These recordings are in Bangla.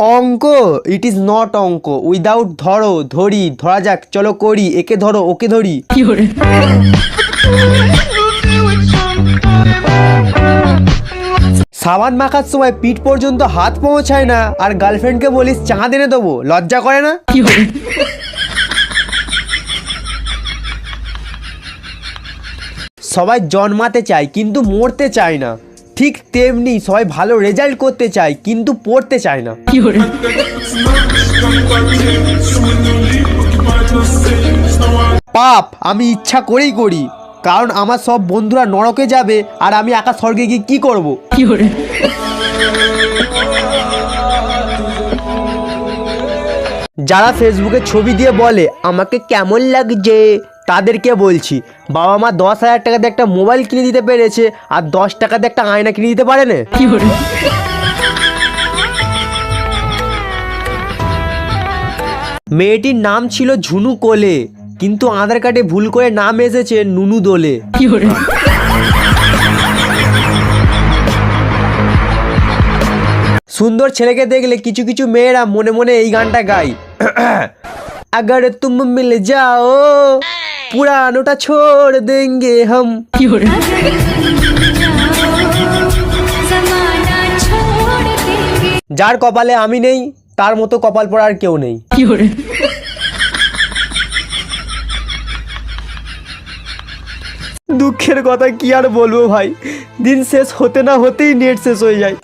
অঙ্ক ইট ইজ নট অঙ্ক। উইদাউট ধরো ধরি ধরা যাক চলো করি একে ধরো ওকে ধরি। সাবান মাখার সময় পিঠ পর্যন্ত হাত পৌঁছায় না আর গার্লফ্রেন্ডকে বলিস চাঁদ এনে দেবো লজ্জা করে না? সবাই জন্মাতে চায় কিন্তু মরতে চায় না। ঠিক তেমনি সবাই ভালো রেজাল্ট করতে চায় কিন্তু পড়তে চায় না। পাপ আমি ইচ্ছা করেই করি কারণ আমার সব বন্ধুরা নরকে যাবে আর আমি একা স্বর্গে গিয়ে কি করব? যারা ফেসবুকে ছবি দিয়ে বলে আমাকে কেমন লাগছে? তাদেরকে বলছি বাবা মা দশ হাজার টাকাতে একটা মোবাইল কিনে দিতে পেরেছে আর দশ টাকাতে একটা আয়না কিনে দিতে পারে না। মেয়েটির নাম ছিল ঝুনু কোলে কিন্তু আধার কার্ডে ভুল করে নাম এসেছে নুনু দোলে। সুন্দর ছেলেকে দেখলে কিছু কিছু মেয়েরা মনে মনে এই গানটা গায়। अगर तुम मिल जाओ पुरानोटा छोड़ देंगे हम जमाना छोड़ देंगे যার কপালে আমি নেই তার মতো কপাল পড়ার কেউ নেই দুঃখের কথা কি আর বলবো ভাই দিন শেষ হতে না হতেই নেট শেষ হয়ে যায়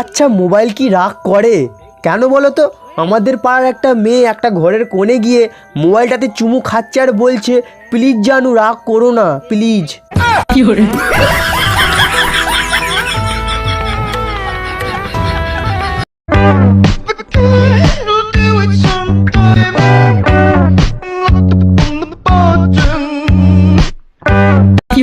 আচ্ছা মোবাইল কি রাগ করে? কেন বলো তো আমাদের পাড়ার একটা মেয়ে একটা ঘরের কোণে গিয়ে মোবাইলটাতে চুমু খাচ্ছে আর বলছে, প্লিজ জানু, রাগ করো না, প্লিজ। কি